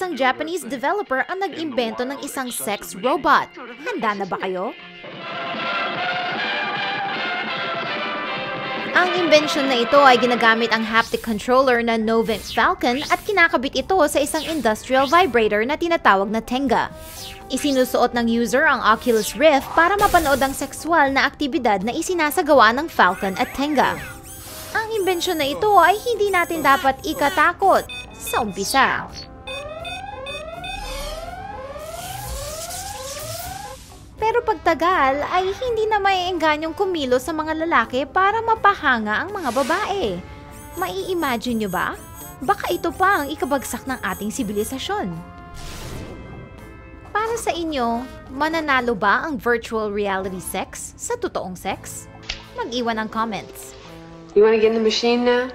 isang Japanese developer ang nag-imbento ng isang sex robot. Handa na ba kayo? Ang invention na ito ay ginagamit ang haptic controller na Novent Falcon at kinakabit ito sa isang industrial vibrator na tinatawag na Tenga. Isinusuot ng user ang Oculus Rift para mapanood ang sexual na aktibidad na isinasagawa ng Falcon at Tenga. Ang imbensyon na ito ay hindi natin dapat ikatakot sa umpisa. Pero pagtagal ay hindi na maiengganyong kumilo sa mga lalaki para mapahanga ang mga babae. Mai-imagine nyo ba? Baka ito pa ang ikabagsak ng ating sibilisasyon. Para sa inyo, mananalo ba ang virtual reality sex sa totoong sex? Mag-iwan ng comments. You want to get in the machine now?